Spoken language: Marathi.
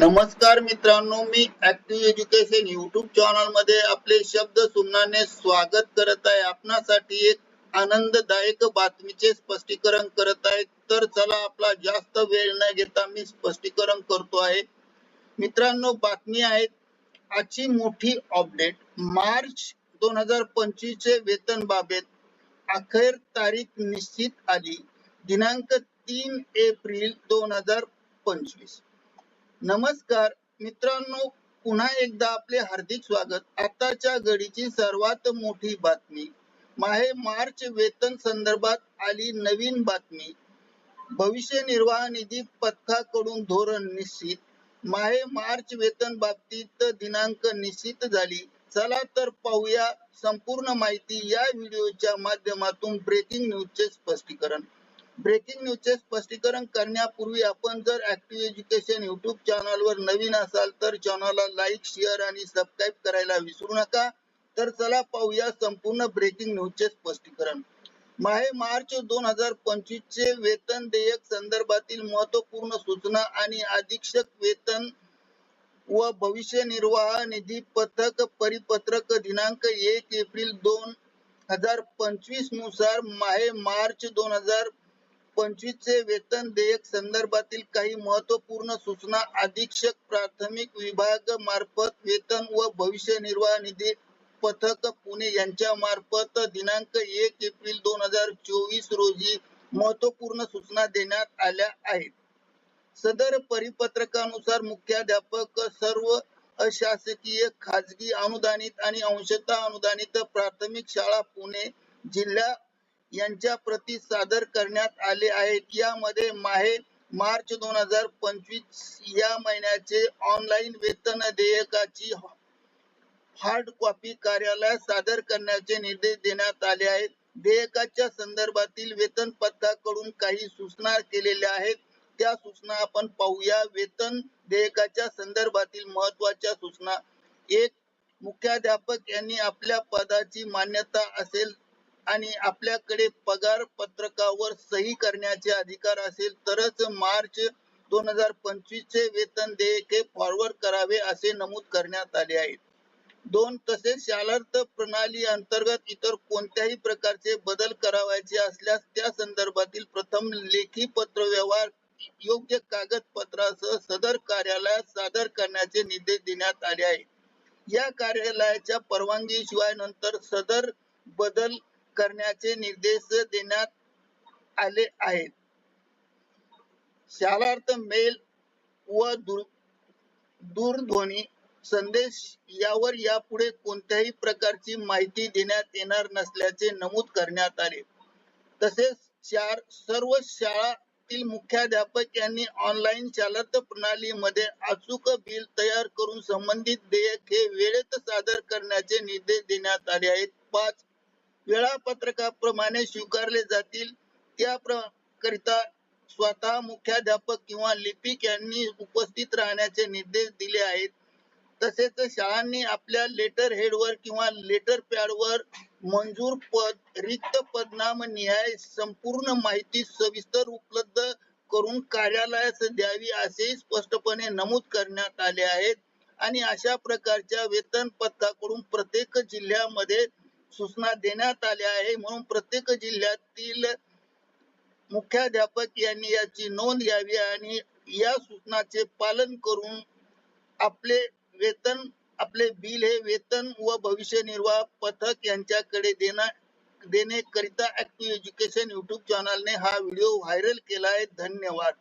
नमस्कार मित्रांनो मी ऍक्टिव्ह एज्युकेशन युट्यूब चॅनलमध्ये आपले शब्द सुमनाने स्वागत करत आहे. आपणासाठी एक आनंददायक बातमीचे स्पष्टीकरण करत आहे. तर चला आपला जास्त वेळ न घेता मी स्पष्टीकरण करतो आहे. मित्रांनो बातमी आहे. आजची मोठी अपडेट मार्च दोन हजार पंचवीस चे वेतन बाबत अखेर तारीख निश्चित आली. दिनांक तीन एप्रिल दोन हजार पंचवीस. नमस्कार मित्रांनो पुन्हा एकदा आपले हार्दिक स्वागत. आताच्या घडीची सर्वात मोठी बातमी. माहे मार्च वेतन संदर्भात आली नवीन बातमी. भविष्य निर्वाह निधी पथकाकडून धोरण निश्चित. माहे मार्च वेतन बाबतीत दिनांक निश्चित झाली. चला तर पाहूया संपूर्ण माहिती या व्हिडिओच्या माध्यमातून ब्रेकिंग न्यूजचे स्पष्टीकरण. ब्रेकिंग न्यूजचे स्पष्टीकरण करण्यापूर्वी आपण जर ऍक्टिव्ह एज्युकेशन युट्यूब चॅनलवर नवीन असाल तर चॅनलला लाईक शेअर आणि सबस्क्राईब करायला विसरू नका. तर चला पाहूया संपूर्ण ब्रेकिंग न्यूजचे स्पष्टीकरण. माहे मार्च दोन हजार पंचवीस चे वेतन देयक संदर्भातील महत्त्वपूर्ण सूचना आणि अधीक्षक वेतन व भविष्य निर्वाह निधी पथक परिपत्रक दिनांक एक एप्रिल दोन हजार पंचवीसनुसार माहे मार्च दोन हजार पंचवीस चे वेतन देयक संदर्भातील काही महत्त्वपूर्ण सूचना अधीक्षक प्राथमिक विभाग मार्फत वेतन व भविष्य निर्वाह निधी पथक पुणे यांच्या मार्फत दिनांक एक एप्रिल दोन हजार चोवीस रोजी महत्त्वपूर्ण सूचना देण्यात आल्या आहेत. सदर परिपत्रकानुसार मुख्याध्यापक सर्व अशासकीय खाजगी अनुदानित आणि अंशतः अनुदानित प्राथमिक शाळा पुणे जिल्हा यांच्या प्रती सादर करण्यात आले आहेत. यामध्ये माहे मार्च दोन हजार पंचवीस या महिन्याचे ऑनलाईन वेतन देयकाची हार्ड कॉपी कार्यालयात सादर करण्याचे निर्देश देण्यात आले आहेत. देयकाच्या संदर्भातील वेतन पथकाकडून काही सूचना केलेल्या आहेत. त्या सूचना आपण पाहूया. वेतन देयकाच्या संदर्भातील महत्त्वाच्या सूचना. एक मुख्याध्यापक यांनी आपल्या पदाची मान्यता असेल आणि आपल्याकडे पगार पत्रकावर सही करण्याचे अधिकार असेल तरच मार्च दोन हजार पंचवीस चे वेतन देयके फॉरवर्ड करावे असे नमूद करण्यात आले आहे दोन तसेच शालार्थ प्रणाली अंतर्गत इतर कोणत्याही प्रकारचे बदल करावायचे असल्यास त्या संदर्भातील प्रथम लेखी पत्र व्यवहार योग्य कागदपत्रासह सदर कार्यालयात सादर करण्याचे निर्देश देण्यात आले आहे या कार्यालयाच्या परवानगीशिवाय नंतर सदर बदल करण्याचे निर्देश देण्यात आले आहेत. शालार्थ मेल व दूर दूरध्वनी संदेश यावर यापुढे कोणत्याही प्रकारची माहिती देण्यात येणार नसल्याचे नमूद करण्यात आले. तसेच चार सर्व शाळातील मुख्याध्यापक यांनी ऑनलाईन चालत प्रणालीमध्ये अचूक बिल तयार करून संबंधित देयक हे वेळेत सादर करण्याचे निर्देश देण्यात आले आहेत. पाच वेळापत्रकाप्रमाणे स्वीकारले जातील. त्या करिता स्वतः मुख्याध्यापक किंवा लिपिक यांनी उपस्थित राहण्याचे निर्देश दिले आहेत. तसेच शाळांनी आपल्या लेटर हेडवर किंवा लेटर पॅडवर मंजूर पद रिक्त पदनाम निहाय संपूर्ण माहिती सविस्तर उपलब्ध करून कार्यालयास द्यावी असेही स्पष्टपणे नमूद करण्यात आले आहेत. आणि अशा प्रकारच्या वेतन पथकाकडून प्रत्येक जिल्ह्यामध्ये सूचना देण्यात आल्या आहे. म्हणून प्रत्येक जिल्ह्यातील मुख्याध्यापक यांनी याची नोंद घ्यावी आणि या सूचनाचे पालन करून आपले वेतन आपले बिल हे वेतन व भविष्य निर्वाह पथक यांच्याकडे देणं देणे करिता ऍक्टिव्ह एज्युकेशन युट्यूब चॅनलने हा व्हिडिओ व्हायरल केला आहे. धन्यवाद.